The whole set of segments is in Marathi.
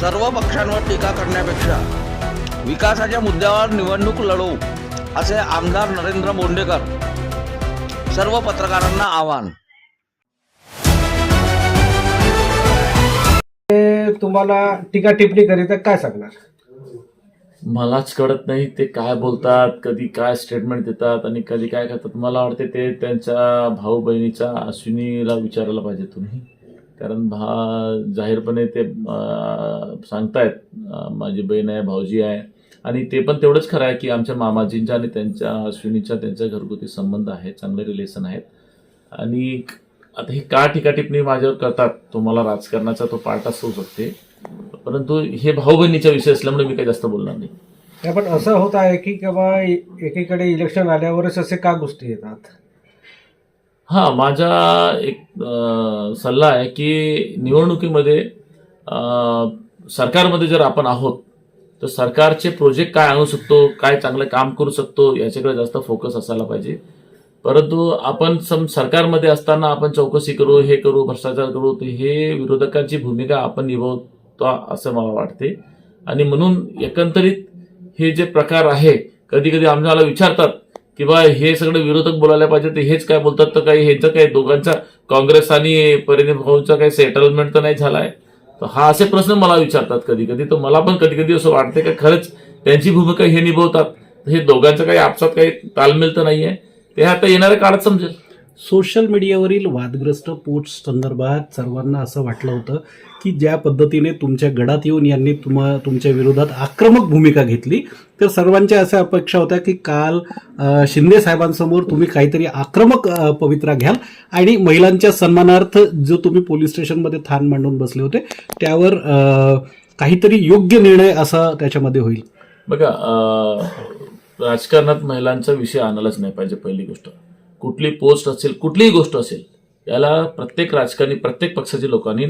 सर्व पक्षांवर टीका करण्यापेक्षा विकासाच्या मुद्द्यावर निवडणूक लढवू असे आमदार नरेंद्र बोंडेकर सर्व पत्रकारांना आवाहन. ते तुम्हाला टीका टिप्पणी करीत काय सांगणार? मलाच कळत नाही ते काय बोलतात कधी काय स्टेटमेंट देतात आणि कधी काय करतात मला वाटते ते त्यांच्या भाऊ बहिणीच्या अश्विनीला विचारायला पाहिजे तुम्ही. कारण भा जाहीरपणे ते सांगतायत माझी बहीण आहे भाऊजी आहे आणि ते पण तेवढंच खरं आहे की आमच्या मामाजींच्या आणि त्यांच्या अश्विनीच्या त्यांच्या घरगुती संबंध आहेत चांगले रिलेशन आहेत. आणि आता ही का टीका टिप्पणी माझ्यावर करतात तुम्हाला राजकारणाचा तो पार्ट असू शकते. परंतु हे भाऊ बहिणीचा विषय असल्यामुळे मी काही जास्त बोलणार नाही. नाही, पण असं होत आहे की किंवा एकीकडे इलेक्शन आल्यावरच असे का गोष्टी येतात? हां माझा एक सल्ला आहे की निवडणुकीमध्ये सरकारमध्ये जर आपण आहोत तर सरकारचे प्रोजेक्ट काय आणू शकतो काय चांगलं काम करू शकतो याच्याकडे जास्त फोकस असायला पाहिजे. परंतु आपण सम सरकारमध्ये असताना आपण चौकशी करू हे करू भ्रष्टाचार करू तर हे विरोधकांची भूमिका आपण निभावतो असं मला वाटते. आणि म्हणून एकंदरीत हे जे प्रकार आहे कधी कधी आम्हाला विचारतात की हे सगळे विरोधक बोलायला पाहिजे ते हेच काय बोलतात तर काही ह्याचं काही दोघांचा काँग्रेस आणि परिणाम भाऊंचा काही सेटलमेंट तर नाही झालाय? तर हा असे प्रश्न मला विचारतात कधी कधी तर मला पण कधी कधी असं वाटते की खरंच त्यांची भूमिका हे निभवतात. हे दोघांचं काही आपसात काही तालमेल तर नाही आहे ते आता येणाऱ्या काळात समजेल. सोशल मीडियावरील वादग्रस्त पोस्ट संदर्भात सर्वांना असं वाटलं होतं की ज्या पद्धतीने तुमच्या गडात येऊन यांनी तुम्हा तुमच्या विरोधात आक्रमक भूमिका घेतली तर सर्वांच्या अशा अपेक्षा होत्या की काल शिंदे साहेबांसमोर तुम्ही काहीतरी आक्रमक पवित्रा घ्याल आणि महिलांच्या सन्मानार्थ जो तुम्ही पोलीस स्टेशनमध्ये थान मांडून बसले होते त्यावर काहीतरी योग्य निर्णय असा त्याच्यामध्ये होईल. बघा राजकारणात महिलांचा विषय आणायलाच नाही पाहिजे पहिली गोष्ट. कुठली पोस्ट असेल कुठलीही गोष्ट असेल याला प्रत्येक राजकारणी प्रत्येक पक्षाच्या लोकांनी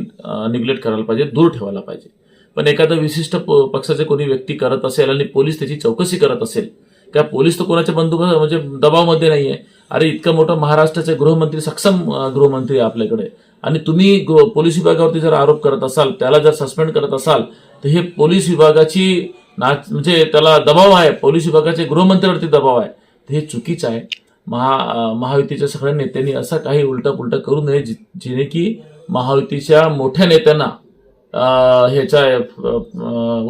निग्लेक्ट करायला पाहिजे दूर ठेवायला पाहिजे. पण एखादा विशिष्ट पक्षाचे कोणी व्यक्ती करत असेल आणि पोलीस त्याची चौकशी करत असेल का पोलीस तर कोणाच्या बंदोबस्त म्हणजे दबावमध्ये नाही आहे अरे इतकं मोठं महाराष्ट्राचे गृहमंत्री सक्षम गृहमंत्री आहे आपल्याकडे. आणि तुम्ही पोलीस विभागावरती जर आरोप करत असाल त्याला जर सस्पेंड करत असाल तर हे पोलीस विभागाची नाच म्हणजे त्याला दबाव आहे. पोलीस विभागाचे गृहमंत्र्यावरती दबाव आहे. हे चुकीचं आहे. महा महायुतीच्या सगळ्या नेत्यांनी असं काही उलटा पुलटा करू नये जि- जेणे की महायुतीच्या मोठ्या नेत्यांना ह्याच्या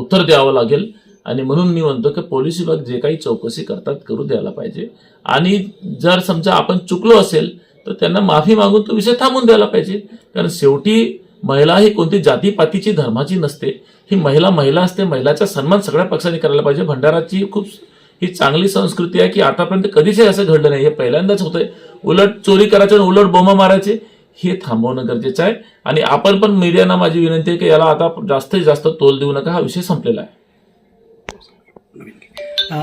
उत्तर द्यावं लागेल. आणि म्हणून मी म्हणतो की पोलीस विभाग जे काही चौकशी करतात करू द्यायला पाहिजे. आणि जर समजा आपण चुकलो असेल तर त्यांना माफी मागून तो विषय थांबून द्यायला पाहिजे. कारण शेवटी महिला ही कोणती जातीपातीची धर्माची नसते. ही महिला महिला असते महिलाचा सन्मान सगळ्या पक्षांनी करायला पाहिजे. भंडाराची खूप ही चांगली संस्कृती आहे की आतापर्यंत कधीच असं घडलं नाही. हे पहिल्यांदाच होतंय. उलट चोरी करायचे आणि उलट बोमा मारायचे हे थांबवणं गरजेचं आहे. आणि आपण पण मीडियाना माझी विनंती आहे की याला आता जास्तीत जास्त तोल देऊ नका. हा विषय संपलेला आहे.